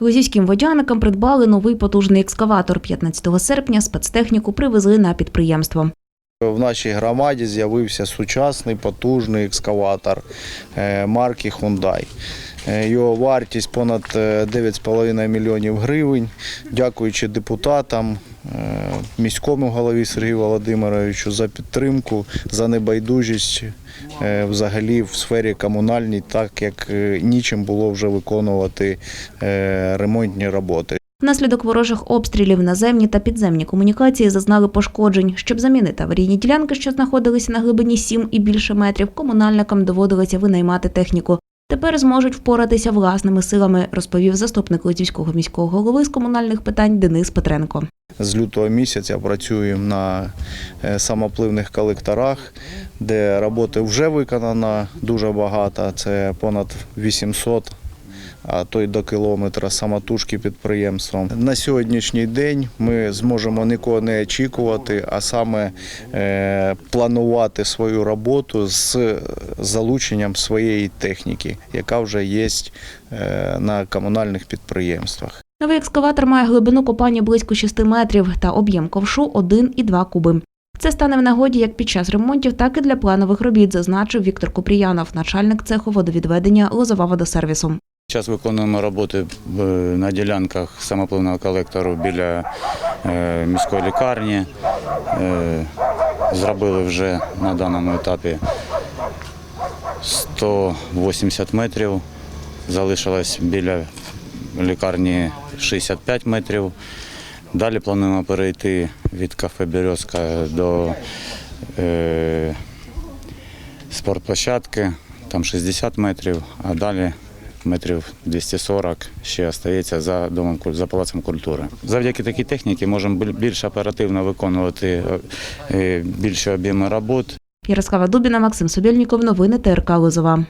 Лозівським водяникам придбали новий потужний екскаватор. 15 серпня спецтехніку привезли на підприємство. В нашій громаді з'явився сучасний потужний екскаватор е, марки Hyundai. Е, Його вартість понад е, 9,5 мільйонів гривень. Дякуючи депутатам, е, міському голові Сергію Володимировичу за підтримку, за небайдужість е, взагалі в сфері комунальній, так як е, нічим було вже виконувати е, ремонтні роботи. Внаслідок ворожих обстрілів наземні та підземні комунікації зазнали пошкоджень. Щоб замінити аварійні ділянки, що знаходилися на глибині 7 і більше метрів, комунальникам доводилося винаймати техніку. Тепер зможуть впоратися власними силами, розповів заступник Лозівського міського голови з комунальних питань Денис Петренко. З лютого місяця працюємо на е, самопливних колекторах, де роботи вже виконано дуже багато. Це понад 800, а то й до кілометра самотужки підприємством. На сьогоднішній день ми зможемо нікого не очікувати, а саме е, планувати свою роботу з залученням своєї техніки, яка вже є е, на комунальних підприємствах. Новий екскаватор має глибину копання близько 6 метрів та об'єм ковшу 1,2 куби. Це стане в нагоді як під час ремонтів, так і для планових робіт, зазначив Віктор Купріянов, начальник цеху водовідведення Лозова водосервісу. Зараз виконуємо роботи е, на ділянках самопливного колектору біля е, міської лікарні. Е, Зробили вже на даному етапі 180 метрів. Залишилось біля лікарні 65 метрів. Далі плануємо перейти від кафе Березка до спортплощадки, там 60 метрів, а далі метрів 240 ще остається за домом за палацем культури. Завдяки такій техніці можемо більш оперативно виконувати е, більші об'єми робот. Ярослава Дубіна, Максим Собєльніков. Новини ТРК Лозова.